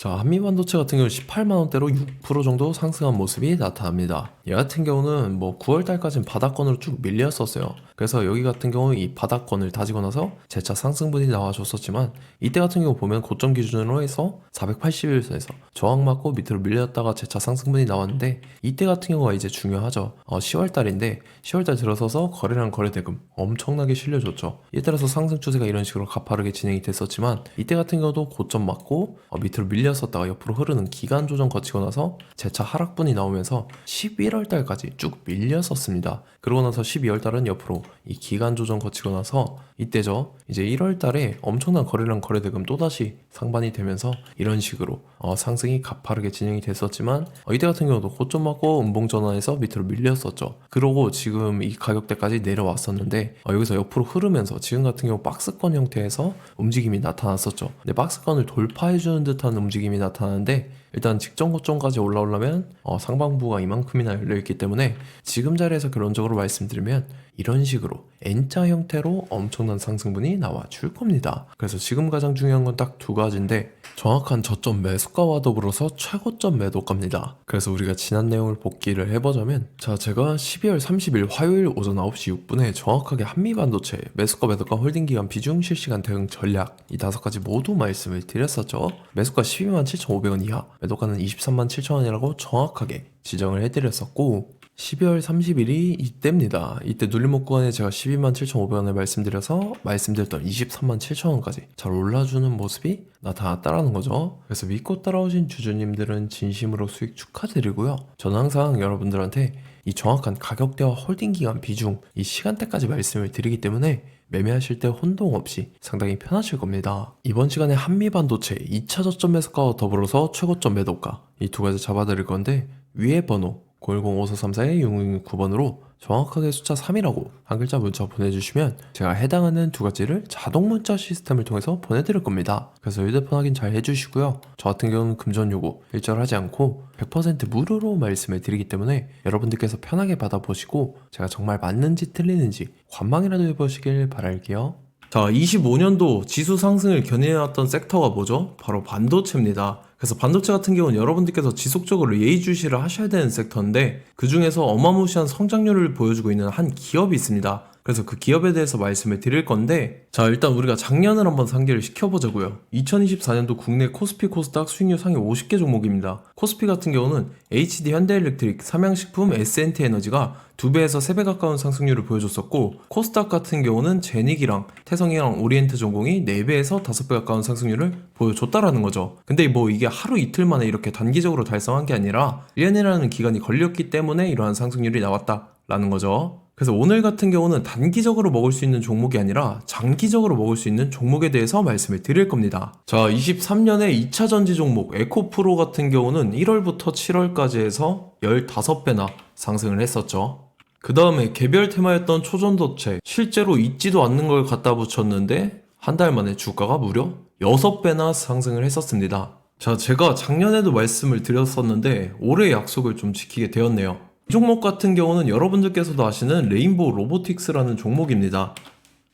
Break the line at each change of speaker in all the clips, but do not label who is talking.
자, 한미 반도체 같은 경우는 18만 원대로 6% 정도 상승한 모습이 나타납니다. 얘 같은 경우는 뭐 9월 달까지는 바닥권으로 쭉 밀렸었어요. 그래서 여기 같은 경우 이 바닥권을 다지고 나서 재차 상승분이 나와줬었지만 이때 같은 경우 보면 고점 기준으로 해서 481선에서 저항 맞고 밑으로 밀렸다가 재차 상승분이 나왔는데 이때 같은 경우가 이제 중요하죠. 어, 10월 달인데 10월 달 들어서서 거래량 거래 대금 엄청나게 실려줬죠. 이에 따라서 상승 추세가 이런 식으로 가파르게 진행이 됐었지만 이때 같은 경우도 고점 맞고 어, 밑으로 밀 렸었다가 옆으로 흐르는 기간 조정 거치고 나서 재차 하락분이 나오면서 11월 달까지 쭉 밀렸었습니다. 그러고 나서 12월 달은 옆으로 이 기간 조정 거치고 나서 이때죠. 이제 1월 달에 엄청난 거래량 거래대금 또다시 상반이 되면서 이런 식으로 어, 상승이 가파르게 진행이 됐었지만 어, 이때 같은 경우도 고점 맞고 음봉 전환해서 밑으로 밀렸었죠. 그러고 지금 이 가격대까지 내려왔었는데 어, 여기서 옆으로 흐르면서 지금 같은 경우 박스권 형태에서 움직임이 나타났었죠. 근데 박스권을 돌파해주는 듯한 움직임 이 나타나는데 일단 직전 고점까지 올라오려면 어, 상방부가 이만큼이나 열려있기 때문에 지금 자리에서 결론적으로 말씀드리면 이런 식으로 N자 형태로 엄청난 상승분이 나와 줄 겁니다. 그래서 지금 가장 중요한 건 딱 두 가지인데 정확한 저점 매수가와 더불어서 최고점 매도가입니다. 그래서 우리가 지난 내용을 복기를 해보자면 자 제가 12월 30일 화요일 오전 9시 6분에 정확하게 한미반도체 매수가 매도가 홀딩 기간 비중 실시간 대응 전략 이 다섯 가지 모두 말씀을 드렸었죠. 매수가 12만 7,500원 이하 매도가는 23만 7천 원이라고 정확하게 지정을 해드렸었고 12월 30일이 이때입니다. 이때 눌림목 구간에 제가 12만 7,500원을 말씀드려서 말씀드렸던 23만 7천원까지 잘 올라주는 모습이 나타났다라는 거죠. 그래서 믿고 따라오신 주주님들은 진심으로 수익 축하드리고요. 저는 항상 여러분들한테 이 정확한 가격대와 홀딩 기간 비중, 이 시간대까지 말씀을 드리기 때문에 매매하실 때 혼동 없이 상당히 편하실 겁니다. 이번 시간에 한미반도체 2차 저점 매수가와 더불어서 최고점 매도가 이 두 가지 잡아드릴 건데 위에 번호 0105434-6669번으로 정확하게 숫자 3이라고 한 글자 문자 보내주시면 제가 해당하는 두 가지를 자동 문자 시스템을 통해서 보내드릴 겁니다. 그래서 휴대폰 확인 잘 해주시고요. 저 같은 경우는 금전 요구 일절하지 않고 100% 무료로 말씀을 드리기 때문에 여러분들께서 편하게 받아보시고 제가 정말 맞는지 틀리는지 관망이라도 해보시길 바랄게요. 자, 25년도 지수 상승을 견인해왔던 섹터가 뭐죠? 바로 반도체입니다. 그래서 반도체 같은 경우는 여러분들께서 지속적으로 예의주시를 하셔야 되는 섹터인데 그 중에서 어마무시한 성장률을 보여주고 있는 한 기업이 있습니다. 그래서 그 기업에 대해서 말씀을 드릴 건데 자 일단 우리가 작년을 한번 상기를 시켜보자고요. 2024년도 국내 코스피 코스닥 수익률 상위 50개 종목입니다. 코스피 같은 경우는 HD 현대일렉트릭, 삼양식품, S&T 에너지가 2배에서 3배 가까운 상승률을 보여줬었고 코스닥 같은 경우는 제닉이랑 태성이랑 오리엔트 전공이 4배에서 5배 가까운 상승률을 보여줬다라는 거죠. 근데 뭐 이게 하루 이틀 만에 이렇게 단기적으로 달성한 게 아니라 1년이라는 기간이 걸렸기 때문에 이러한 상승률이 나왔다라는 거죠. 그래서 오늘 같은 경우는 단기적으로 먹을 수 있는 종목이 아니라 장기 적으로 먹을 수 있는 종목에 대해서 말씀을 드릴 겁니다. 자, 23년에 2차 전지 종목 에코프로 같은 경우는 1월부터 7월까지 해서 15배나 상승을 했었죠. 그 다음에 개별 테마였던 초전도체 실제로 있지도 않는 걸 갖다 붙였는데 한 달 만에 주가가 무려 6배나 상승을 했었습니다. 자, 제가 작년에도 말씀을 드렸었는데 올해 약속을 좀 지키게 되었네요. 이 종목 같은 경우는 여러분들께서도 아시는 레인보우 로보틱스라는 종목입니다.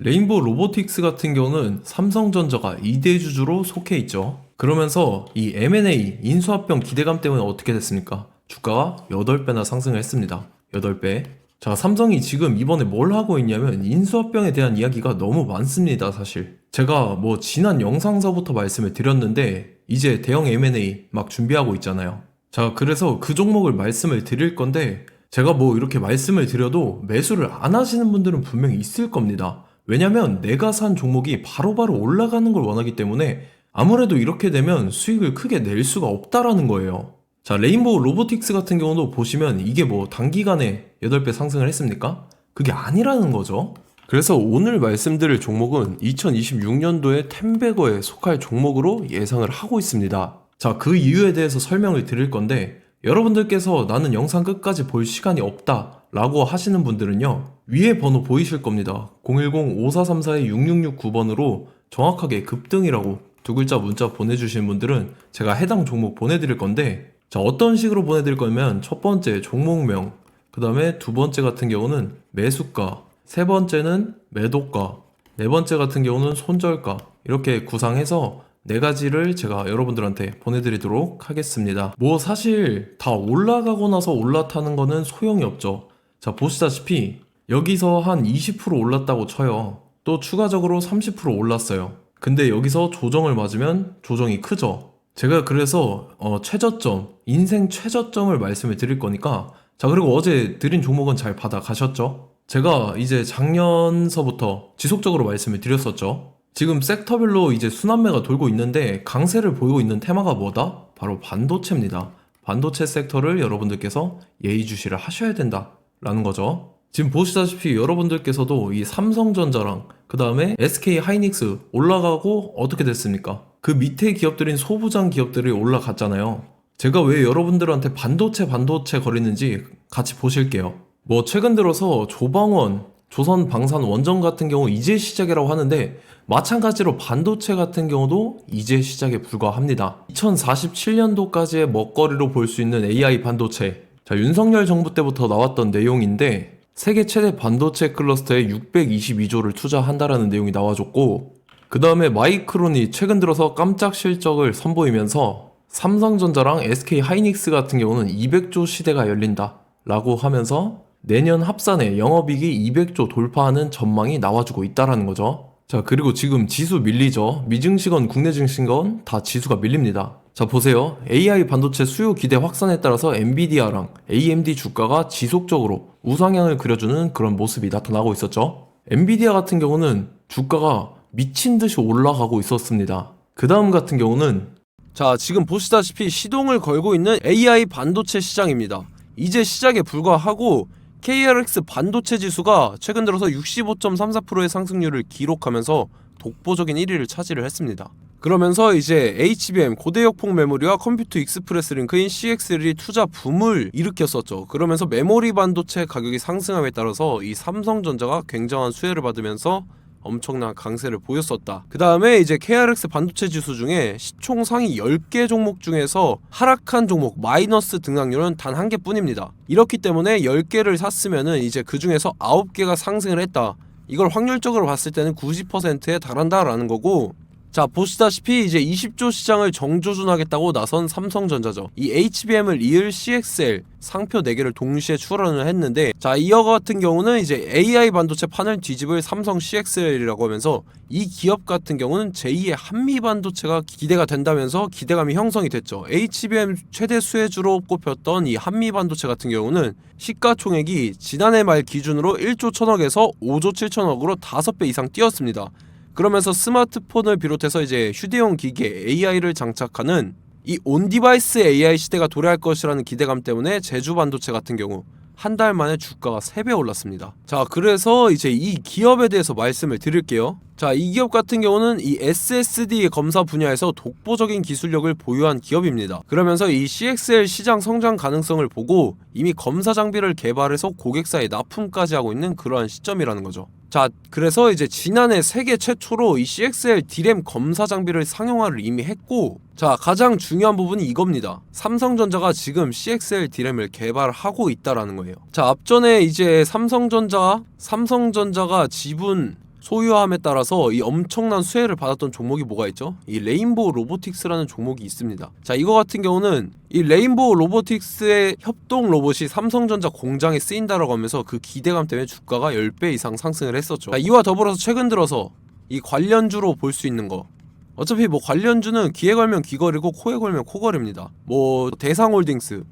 레인보우 로보틱스 같은 경우는 삼성전자가 2대 주주로 속해 있죠. 그러면서 이 M&A 인수합병 기대감 때문에 어떻게 됐습니까? 주가가 8배나 상승을 했습니다. 8배. 자, 삼성이 지금 이번에 뭘 하고 있냐면 인수합병에 대한 이야기가 너무 많습니다, 사실. 제가 뭐 지난 영상서부터 말씀을 드렸는데 이제 대형 M&A 막 준비하고 있잖아요. 자, 그래서 그 종목을 말씀을 드릴 건데 제가 뭐 이렇게 말씀을 드려도 매수를 안 하시는 분들은 분명히 있을 겁니다. 왜냐면 내가 산 종목이 바로 바로 올라가는 걸 원하기 때문에 아무래도 이렇게 되면 수익을 크게 낼 수가 없다라는 거예요. 자, 레인보우 로보틱스 같은 경우도 보시면 이게 뭐 단기간에 8배 상승을 했습니까? 그게 아니라는 거죠. 그래서 오늘 말씀드릴 종목은 2026년도에 템베거에 속할 종목으로 예상을 하고 있습니다. 자, 그 이유에 대해서 설명을 드릴 건데 여러분들께서 나는 영상 끝까지 볼 시간이 없다 라고 하시는 분들은요 위에 번호 보이실 겁니다 010-5434-6669번으로 정확하게 급등이라고 두 글자 문자 보내주신 분들은 제가 해당 종목 보내드릴 건데 자 어떤 식으로 보내드릴 거냐면 첫 번째 종목명 그 다음에 두 번째 같은 경우는 매수가 세 번째는 매도가 네 번째 같은 경우는 손절가 이렇게 구상해서 네 가지를 제가 여러분들한테 보내드리도록 하겠습니다. 뭐 사실 다 올라가고 나서 올라타는 거는 소용이 없죠. 자, 보시다시피 여기서 한 20% 올랐다고 쳐요. 또 추가적으로 30% 올랐어요. 근데 여기서 조정을 맞으면 조정이 크죠. 제가 그래서 어, 최저점, 인생 최저점을 말씀을 드릴 거니까 자 그리고 어제 드린 종목은 잘 받아 가셨죠? 제가 이제 작년서부터 지속적으로 말씀을 드렸었죠. 지금 섹터별로 이제 순환매가 돌고 있는데 강세를 보이고 있는 테마가 뭐다? 바로 반도체입니다. 반도체 섹터를 여러분들께서 예의주시를 하셔야 된다라는 거죠. 지금 보시다시피 여러분들께서도 이 삼성전자랑 그 다음에 SK 하이닉스 올라가고 어떻게 됐습니까? 그 밑에 기업들인 소부장 기업들이 올라갔잖아요. 제가 왜 여러분들한테 반도체 반도체 거리는지 같이 보실게요. 뭐 최근 들어서 조방원, 조선 방산 원전 같은 경우 이제 시작이라고 하는데 마찬가지로 반도체 같은 경우도 이제 시작에 불과합니다. 2047년도까지의 먹거리로 볼 수 있는 AI 반도체. 자, 윤석열 정부 때부터 나왔던 내용인데 세계 최대 반도체 클러스터에 622조를 투자한다라는 내용이 나와줬고 그 다음에 마이크론이 최근 들어서 깜짝 실적을 선보이면서 삼성전자랑 SK 하이닉스 같은 경우는 200조 시대가 열린다 라고 하면서 내년 합산에 영업이익이 200조 돌파하는 전망이 나와주고 있다라는 거죠. 자, 그리고 지금 지수 밀리죠. 미증시건, 국내 증시건 다 지수가 밀립니다. 자, 보세요. AI 반도체 수요 기대 확산에 따라서 엔비디아랑 AMD 주가가 지속적으로 우상향을 그려주는 그런 모습이 나타나고 있었죠. 엔비디아 같은 경우는 주가가 미친 듯이 올라가고 있었습니다. 그 다음 같은 경우는 자, 지금 보시다시피 시동을 걸고 있는 AI 반도체 시장입니다. 이제 시작에 불과하고 KRX 반도체 지수가 최근 들어서 65.34%의 상승률을 기록하면서 독보적인 1위를 차지를 했습니다. 그러면서 이제 HBM 고대역폭 메모리와 컴퓨터 익스프레스 링크인 CXL이 투자 붐을 일으켰었죠. 그러면서 메모리 반도체 가격이 상승함에 따라서 이 삼성전자가 굉장한 수혜를 받으면서 엄청난 강세를 보였었다. 그 다음에 이제 KRX 반도체 지수 중에 시총 상위 10개 종목 중에서 하락한 종목 마이너스 등락률은 단 한 개뿐입니다. 이렇기 때문에 10개를 샀으면은 이제 그 중에서 9개가 상승을 했다. 이걸 확률적으로 봤을 때는 90%에 달한다라는 거고 자 보시다시피 이제 20조 시장을 정조준하겠다고 나선 삼성전자죠. 이 HBM을 이을 CXL 상표 4개를 동시에 출원을 했는데 자 이어 같은 경우는 이제 AI 반도체 판을 뒤집을 삼성 CXL이라고 하면서 이 기업 같은 경우는 제2의 한미 반도체가 기대가 된다면서 기대감이 형성이 됐죠. HBM 최대 수혜주로 꼽혔던 이 한미 반도체 같은 경우는 시가총액이 지난해 말 기준으로 1조 1천억에서 5조 7천억으로 5배 이상 뛰었습니다. 그러면서 스마트폰을 비롯해서 이제 휴대용 기기에 AI를 장착하는 이 온디바이스 AI 시대가 도래할 것이라는 기대감 때문에 제주 반도체 같은 경우 한 달 만에 주가가 3배 올랐습니다. 자, 그래서 이제 이 기업에 대해서 말씀을 드릴게요. 자, 이 기업 같은 경우는 이 SSD 검사 분야에서 독보적인 기술력을 보유한 기업입니다. 그러면서 이 CXL 시장 성장 가능성을 보고 이미 검사 장비를 개발해서 고객사에 납품까지 하고 있는 그러한 시점이라는 거죠. 자, 그래서 이제 지난해 세계 최초로 이 CXL 디램 검사 장비를 상용화를 이미 했고, 자, 가장 중요한 부분이 이겁니다. 삼성전자가 지금 CXL 디램을 개발하고 있다라는 거예요. 자, 앞전에 이제 삼성전자, 삼성전자가 지분 소유함에 따라서 이 엄청난 수혜를 받았던 종목이 뭐가 있죠? 이 레인보우 로보틱스라는 종목이 있습니다. 자, 이거 같은 경우는 이 레인보우 로보틱스의 협동 로봇이 삼성전자 공장에 쓰인다라고 하면서 그 기대감 때문에 주가가 10배 이상 상승을 했었죠. 자, 이와 더불어서 최근 들어서 이 관련주로 볼 수 있는 거 어차피 뭐 관련주는 귀에 걸면 귀걸이고 코에 걸면 코걸입니다. 뭐 대상홀딩스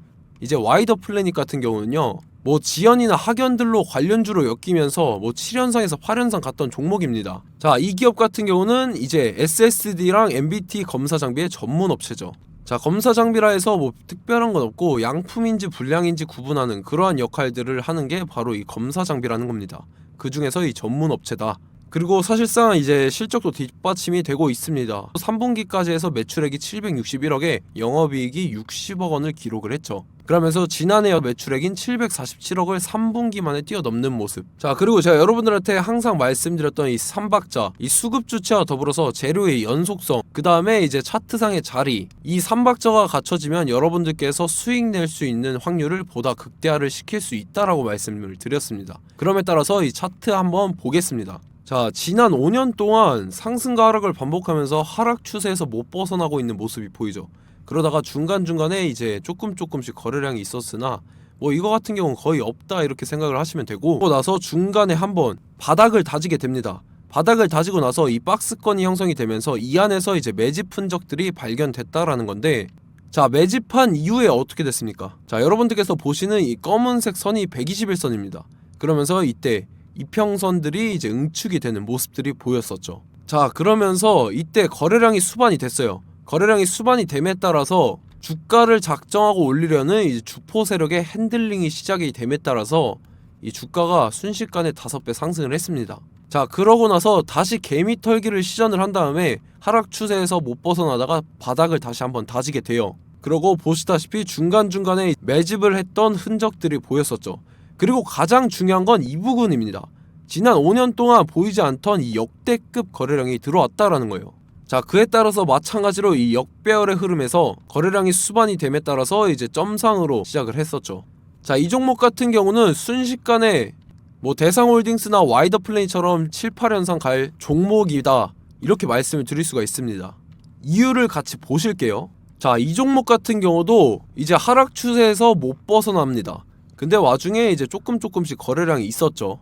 이제 와이더 플래닛 같은 경우는요. 뭐 지연이나 학연들로 관련주로 엮이면서 뭐 7연상에서 8연상 갔던 종목입니다. 자, 이 기업 같은 경우는 이제 SSD랑 MBT 검사 장비의 전문 업체죠. 자, 검사 장비라 해서 뭐 특별한 건 없고 양품인지 불량인지 구분하는 그러한 역할들을 하는 게 바로 이 검사 장비라는 겁니다. 그 중에서 이 전문 업체다. 그리고 사실상 이제 실적도 뒷받침이 되고 있습니다. 3분기까지 해서 매출액이 761억에 영업이익이 60억 원을 기록을 했죠. 그러면서 지난해 매출액인 747억을 3분기 만에 뛰어넘는 모습. 자, 그리고 제가 여러분들한테 항상 말씀드렸던 이 3박자, 이 수급 주체와 더불어서 재료의 연속성, 그 다음에 이제 차트상의 자리, 이 3박자가 갖춰지면 여러분들께서 수익 낼 수 있는 확률을 보다 극대화를 시킬 수 있다라고 말씀을 드렸습니다. 그럼에 따라서 이 차트 한번 보겠습니다.
자, 지난 5년 동안 상승과 하락을 반복하면서 하락 추세에서 못 벗어나고 있는 모습이 보이죠. 그러다가 중간중간에 이제 조금 조금씩 거래량이 있었으나 뭐 이거 같은 경우는 거의 없다 이렇게 생각을 하시면 되고 그러고 나서 중간에 한번 바닥을 다지게 됩니다. 바닥을 다지고 나서 이 박스권이 형성이 되면서 이 안에서 이제 매집 흔적들이 발견됐다라는 건데 자 매집한 이후에 어떻게 됐습니까? 자 여러분들께서 보시는 이 검은색 선이 121선입니다. 그러면서 이때 이평선들이 이제 응축이 되는 모습들이 보였었죠. 자 그러면서 이때 거래량이 수반이 됐어요. 거래량이 수반이 됨에 따라서 주가를 작정하고 올리려는 이제 주포 세력의 핸들링이 시작이 됨에 따라서 이 주가가 순식간에 다섯 배 상승을 했습니다. 자 그러고 나서 다시 개미 털기를 시전을 한 다음에 하락 추세에서 못 벗어나다가 바닥을 다시 한번 다지게 돼요. 그러고 보시다시피 중간중간에 매집을 했던 흔적들이 보였었죠. 그리고 가장 중요한 건 이 부분입니다. 지난 5년 동안 보이지 않던 이 역대급 거래량이 들어왔다라는 거예요. 자, 그에 따라서 마찬가지로 이 역배열의 흐름에서 거래량이 수반이 됨에 따라서 이제 점상으로 시작을 했었죠. 자, 이 종목 같은 경우는 순식간에 뭐 대상홀딩스나 와이더 플레이처럼 7, 8연상 갈 종목이다. 이렇게 말씀을 드릴 수가 있습니다. 이유를 같이 보실게요. 자, 이 종목 같은 경우도 이제 하락 추세에서 못 벗어납니다. 근데 와중에 이제 조금 조금씩 거래량이 있었죠.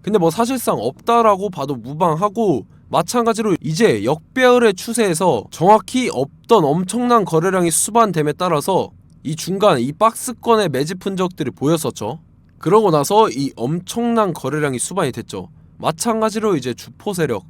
근데 뭐 사실상 없다라고 봐도 무방하고 마찬가지로 이제 역배열의 추세에서 정확히 없던 엄청난 거래량이 수반됨에 따라서 이 중간 이 박스권의 매집 흔적들이 보였었죠. 그러고 나서 이 엄청난 거래량이 수반이 됐죠. 마찬가지로 이제 주포 세력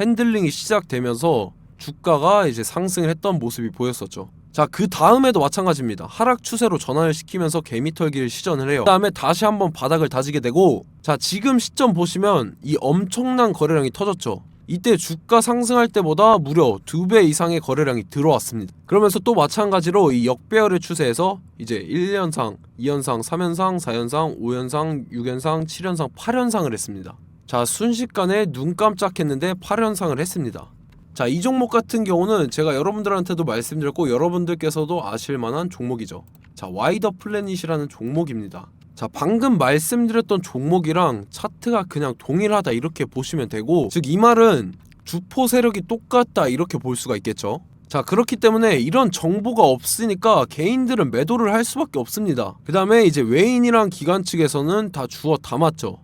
핸들링이 시작되면서 주가가 이제 상승을 했던 모습이 보였었죠. 자, 그 다음에도 마찬가지입니다. 하락 추세로 전환을 시키면서 개미털기를 시전을 해요. 그 다음에 다시 한번 바닥을 다지게 되고, 자, 지금 시점 보시면 이 엄청난 거래량이 터졌죠. 이때 주가 상승할 때보다 무려 두 배 이상의 거래량이 들어왔습니다. 그러면서 또 마찬가지로 이 역배열의 추세에서 이제 1연상, 2연상, 3연상, 4연상, 5연상, 6연상, 7연상, 8연상을 했습니다. 자, 순식간에 눈 깜짝했는데 8연상을 했습니다. 자, 이 종목 같은 경우는 제가 여러분들한테도 말씀드렸고 여러분들께서도 아실 만한 종목이죠. 자, 와이더 플래닛이라는 종목입니다. 자, 방금 말씀드렸던 종목이랑 차트가 그냥 동일하다 이렇게 보시면 되고 즉 이 말은 주포 세력이 똑같다 이렇게 볼 수가 있겠죠. 자, 그렇기 때문에 이런 정보가 없으니까 개인들은 매도를 할 수밖에 없습니다. 그 다음에 이제 외인이랑 기관 측에서는 다 주워 담았죠.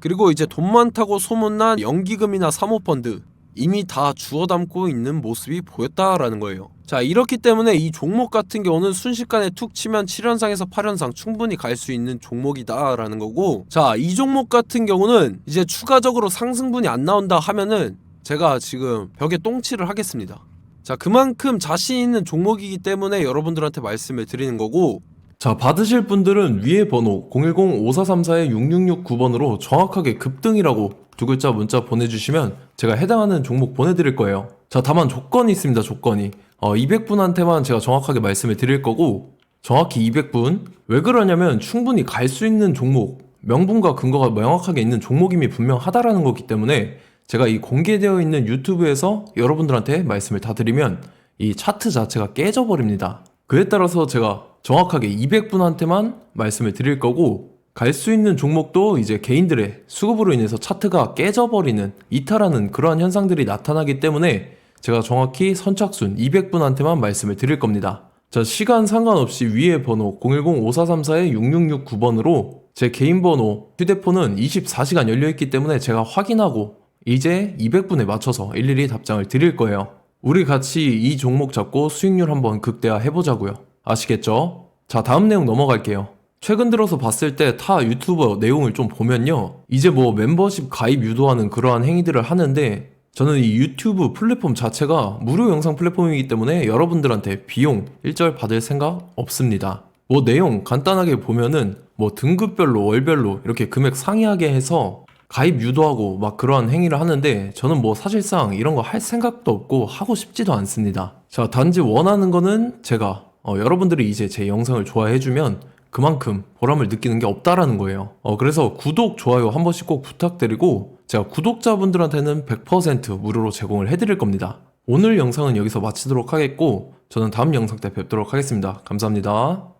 그리고 이제 돈 많다고 소문난 연기금이나 사모펀드 이미 다 주워 담고 있는 모습이 보였다라는 거예요. 자, 이렇기 때문에 이 종목 같은 경우는 순식간에 툭 치면 7연상에서 8연상 충분히 갈 수 있는 종목이다 라는 거고, 자, 이 종목 같은 경우는 이제 추가적으로 상승분이 안 나온다 하면은 제가 지금 벽에 똥칠을 하겠습니다. 자, 그만큼 자신 있는 종목이기 때문에 여러분들한테 말씀을 드리는 거고,
자, 받으실 분들은 위에 번호 010-5434-6669번으로 정확하게 급등이라고 두 글자 문자 보내주시면 제가 해당하는 종목 보내드릴 거예요. 자, 다만 조건이 있습니다, 조건이. 어, 200분한테만 제가 정확하게 말씀을 드릴 거고, 정확히 200분. 왜 그러냐면 충분히 갈 수 있는 종목, 명분과 근거가 명확하게 있는 종목임이 분명하다라는 거기 때문에 제가 이 공개되어 있는 유튜브에서 여러분들한테 말씀을 다 드리면 이 차트 자체가 깨져버립니다. 그에 따라서 제가 정확하게 200분한테만 말씀을 드릴 거고 갈 수 있는 종목도 이제 개인들의 수급으로 인해서 차트가 깨져버리는 이탈하는 그러한 현상들이 나타나기 때문에 제가 정확히 선착순 200분한테만 말씀을 드릴 겁니다. 자, 시간 상관없이 위에 번호 010-5434-6669번으로 제 개인 번호, 휴대폰은 24시간 열려있기 때문에 제가 확인하고 이제 200분에 맞춰서 일일이 답장을 드릴 거예요. 우리 같이 이 종목 잡고 수익률 한번 극대화 해보자고요. 아시겠죠? 자, 다음 내용 넘어갈게요. 최근 들어서 봤을 때 타 유튜버 내용을 좀 보면요. 이제 뭐 멤버십 가입 유도하는 그러한 행위들을 하는데 저는 이 유튜브 플랫폼 자체가 무료 영상 플랫폼이기 때문에 여러분들한테 비용 일절 받을 생각 없습니다. 뭐 내용 간단하게 보면은 뭐 등급별로 월별로 이렇게 금액 상이하게 해서 가입 유도하고 막 그러한 행위를 하는데 저는 뭐 사실상 이런 거 할 생각도 없고 하고 싶지도 않습니다. 자, 단지 원하는 거는 제가 어, 여러분들이 이제 제 영상을 좋아해주면 그만큼 보람을 느끼는 게 없다라는 거예요. 어, 그래서 구독, 좋아요 한 번씩 꼭 부탁드리고 제가 구독자분들한테는 100% 무료로 제공을 해드릴 겁니다. 오늘 영상은 여기서 마치도록 하겠고 저는 다음 영상 때 뵙도록 하겠습니다. 감사합니다.